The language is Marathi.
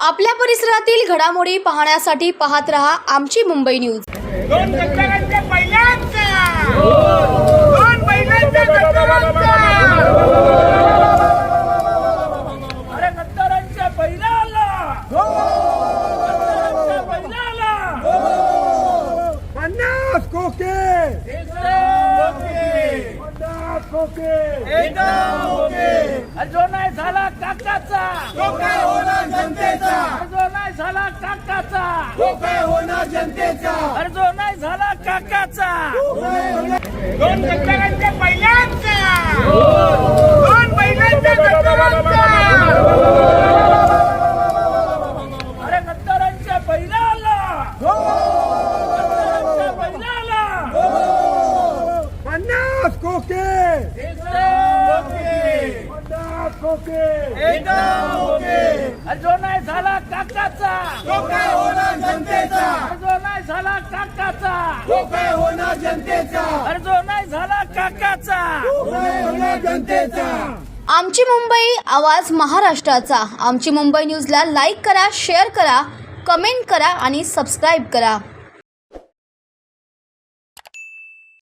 आपल्या परिसरातील घडामोडी पाहण्यासाठी पाहत रहा आमची मुंबई न्यूज. दोन गद्दारांच्या पहिल्यांचा दोन पहिल्यांच्या गद्दारांचा अरे गद्दारांच्या पहिल्याला गद्दारांच्या पहिल्याला पन्नास कोके पन्नास कोके एकदम ओके. अर्जो नाही झाला काकाचा. तो काय होणार जनतेचा. अर्जो नाही झाला काकाचा. तो काय होणार जनतेचा. अर्जो नाही झाला काकाचा. दोन गद्दारांच्या पहिल्यांचा दोन पहिल्यांच्या गद्दारांचा अरे गद्दारांच्या पहिल्याला गद्दारांच्या पहिल्याला पन्नास कोके एकदम कोके एकदम ओके. अर्जो नाही झाला काकाचा. तो काय होणार जनतेचा. अर्जो नाही झाला काकाचा. तो काय होणार जनतेचा. अर्जो नाही झाला काकाचा. जनतेचा. आमची मुंबई आवाज महाराष्ट्राचा. आमची मुंबई न्यूजला लाईक करा शेअर करा कमेंट करा आणि सबस्क्राईब करा.